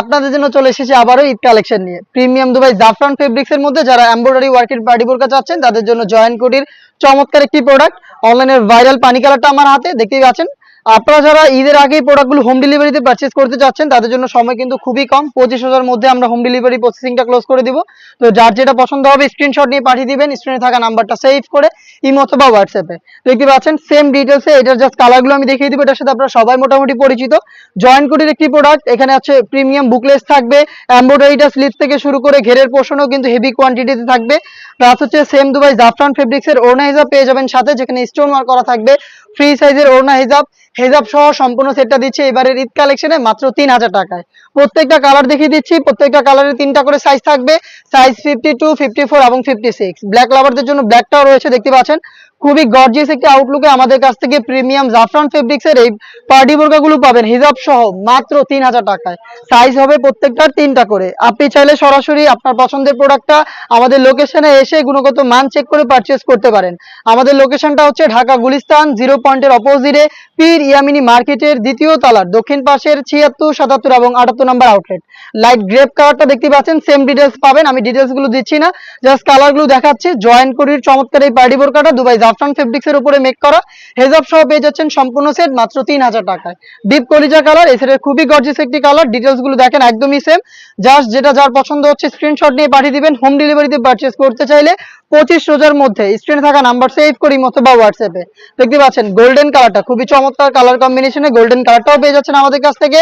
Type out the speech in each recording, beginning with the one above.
আপনাদের জন্য চলে এসেছি আবারও ঈদ কালেকশন নিয়ে। প্রিমিয়াম দুবাই জাফরান ফেব্রিক্স এর মধ্যে যারা এমব্রয়ডারি ওয়ার্কের বাড়ি বোরকা চাচ্ছেন, তাদের জন্য জয়েন্ট কোটির চমৎকার একটি প্রোডাক্ট অনলাইনের ভাইরাল পানি কালারটা আমার হাতে, দেখতেই পাচ্ছেন। আপনারা যারা ঈদের আগে প্রোডাক্টগুলো হোম ডেলিভারিতে পারচেজ করতে চাচ্ছেন, তাদের জন্য সময় কিন্তু খুবই কম। পঁচিশ হাজার মধ্যে আমরা হোম ডেলিভারি প্রসেসিংটা ক্লোজ করে দিব। তো যার যেটা পছন্দ হবে স্ক্রিনশট নিয়ে পাঠিয়ে দিবেন স্ক্রিনে থাকা নাম্বারটা সেভ করে ইমো অথবা হোয়াটসঅ্যাপে দেখতে পাচ্ছেন সেম ডিটেলসে এটার জাস্ট কালারগুলো আমি দেখিয়ে দিব, এটার সাথে আপনারা সবাই মোটামুটি পরিচিত। জয়েন্ট কোটির একটি প্রোডাক্ট এখানে আছে প্রিমিয়াম বুকলেস থাকবে এমব্রয়ডারিটা স্লিপস থেকে শুরু করে ঘেরের পোর্শনও কিন্তু হেভি কোয়ান্টিটিতে থাকবে। প্লাস হচ্ছে সেম দুবাই জাফরান ফেব্রিক্স এর ওড়না হিসাব পেয়ে যাবেন সাথে, যেখানে স্টোন ওয়ার্ক করা থাকবে। ফ্রি সাইজের ওড়না হিসাব হেজাব সহ সম্পূর্ণ সেটটা দিচ্ছে এবারের ঈদ কালেকশনে মাত্র তিন হাজার টাকায়। প্রত্যেকটা কালার দেখিয়ে দিচ্ছি, প্রত্যেকটা কালারের তিনটা করে সাইজ থাকবে size fifty two fifty four এবং ফিফটি সিক্স ব্ল্যাক লাভারদের জন্য ব্ল্যাকটাও রয়েছে, দেখতে পাচ্ছেন? খুবই গর্জিয়াস একটি আউটলুকে আমাদের কাছ থেকে প্রিমিয়াম জাফরান ফেব্রিক্স এর এই পার্টি বোরকাগুলো পাবেন। হিজাব সহ মাত্র তিন হাজার টাকায়। সাইজ হবে প্রত্যেকটার তিনটা করে। আপনি চাইলে সরাসরি আপনার পছন্দের প্রোডাক্টটা আমাদের লোকেশনে এসে গুণগত মান চেক করে পারচেস করতে পারেন। আমাদের লোকেশনটা হচ্ছে ঢাকা গুলিস্তান জিরো পয়েন্টের অপোজিটে পীর ইয়ামিনী মার্কেটের দ্বিতীয় তলার দক্ষিণ পাশের ছিয়াত্তর, সাতাত্তর এবং আটাত্তর নম্বর আউটলেট লাইট গ্রেপ কালারটা দেখতে পাচ্ছেন সেম ডিটেলস পাবেন, আমি ডিটেলসগুলো দিচ্ছি না জাস্ট কালারগুলো দেখাচ্ছি। জয়েন্ট করির চমৎকার এই পার্টি বোরকাটা দুবাই জাফরান ফেব্রিক্স এর উপরে মেক করা। হেজাব সহ পেয়ে যাচ্ছেন সম্পূর্ণ সেট মাত্র তিন হাজার টাকায়। ডিপ কলিজা কালার সেটের খুবই গর্জিয়াস একটি কালার ডিটেলসগুলো দেখেন একদমই সেম জাস্ট যেটা যার পছন্দ হচ্ছে স্ক্রিনশট নিয়ে পাঠিয়ে দিবেন হোম ডেলিভারিতে পারচেস করতে চাইলে পঁচিশ রোজার মধ্যে স্ক্রিনে থাকা নাম্বার সেভ করি মতো বা হোয়াটসঅ্যাপে দেখতে পাচ্ছেন গোল্ডেন কালারটা খুবই চমৎকার কালার কম্বিনেশনে গোল্ডেন কালারটাও পেয়ে যাচ্ছেন আমাদের কাছ থেকে।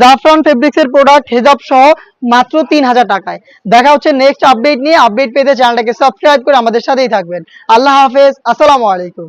জাফরান ফেব্রিক্স এর প্রোডাক্ট হেজাব সহ মাত্র তিন হাজার টাকায়। দেখা হচ্ছে নেক্সট আপডেট নিয়ে। আপডেট পেতে চ্যানেলটাকে সাবস্ক্রাইব করে আমাদের সাথেই থাকবেন। আল্লাহ হাফেজ। আসসালামু আলাইকুম।